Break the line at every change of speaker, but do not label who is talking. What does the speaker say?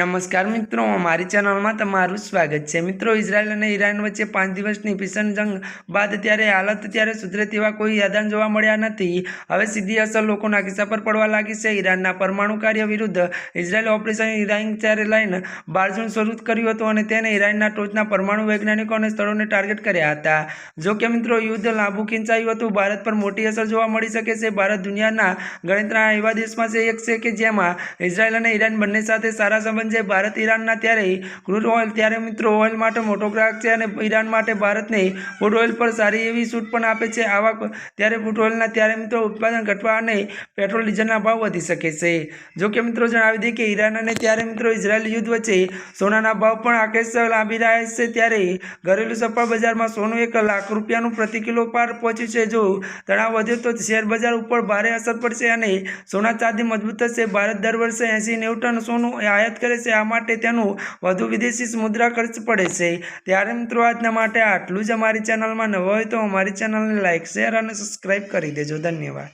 નમસ્કાર મિત્રો મારી ચેનલમાં તમારું સ્વાગત છે. મિત્રો, ઇઝરાયલ અને ઈરાન વચ્ચે પાંચ દિવસની ભીષણ જંગ બાદ ત્યારે હાલત ત્યારે સુધરે તેવા કોઈ યાદાન જોવા મળ્યા નથી. હવે સીધી અસર લોકોના ખિસ્સા પર પડવા લાગી છે. ઈરાનના પરમાણુ કાર્ય વિરુદ્ધ ઇઝરાયલ ઓપરેશન ઈરાન ત્યારે લઈને બારજૂન શરૂ કર્યું હતું અને તેને ઈરાનના ટોચના પરમાણુ વૈજ્ઞાનિકો અને સ્થળોને ટાર્ગેટ કર્યા હતા. જો કે મિત્રો, યુદ્ધ લાંબુ ખેંચાયું હતું. ભારત પર મોટી અસર જોવા મળી શકે છે. ભારત દુનિયાના ગણિતના એવા દેશમાં છે એક છે કે જેમાં ઇઝરાયલ અને ઈરાન બંને સાથે સારા સંબંધ છે ભારત ઈરાનના ત્યારે ક્રૂડ ઓઇલ, ત્યારે મિત્રો ઓઇલ માટે મોટો ગ્રાહક છે અને ઈરાન માટે ભારતને ફૂડ ઓઇલ પર સારી એવી છૂટ પણ આપે છે. આવા ત્યારે ફૂડ ઓઇલના ત્યારે મિત્રો ઉત્પાદન ઘટવા અને પેટ્રોલ, ડીઝલના ભાવ વધી શકે છે. જો કે મિત્રો જણાવી દઈએ કે ઈરાન અને ત્યારે મિત્રો ઇઝરાયલ યુદ્ધ વચ્ચે સોનાના ભાવ પણ આકેશ લાંબી રહ્યા છે. ત્યારે ઘરેલું સફળ બજારમાં સોનું એક લાખ રૂપિયાનું પ્રતિ કિલો પાર પહોંચ્યું છે. જો તણાવ વધ્યો તો શેર બજાર ઉપર ભારે અસર પડશે અને સોના ચાંદી મજબૂત થશે. ભારત દર વર્ષે એંસી નેવું ટન સોનું આયાત કરે છે, આ માટે તેનું વધુ વિદેશી મુદ્રા ખર્ચ પડે છે. ત્યારે મિત્રો, આજના માટે આટલું જ અમારી ચેનલમાં નવો હોય તો અમારી ચેનલને લાઇક શેર અને સબસ્ક્રાઈબ કરી દેજો. ધન્યવાદ.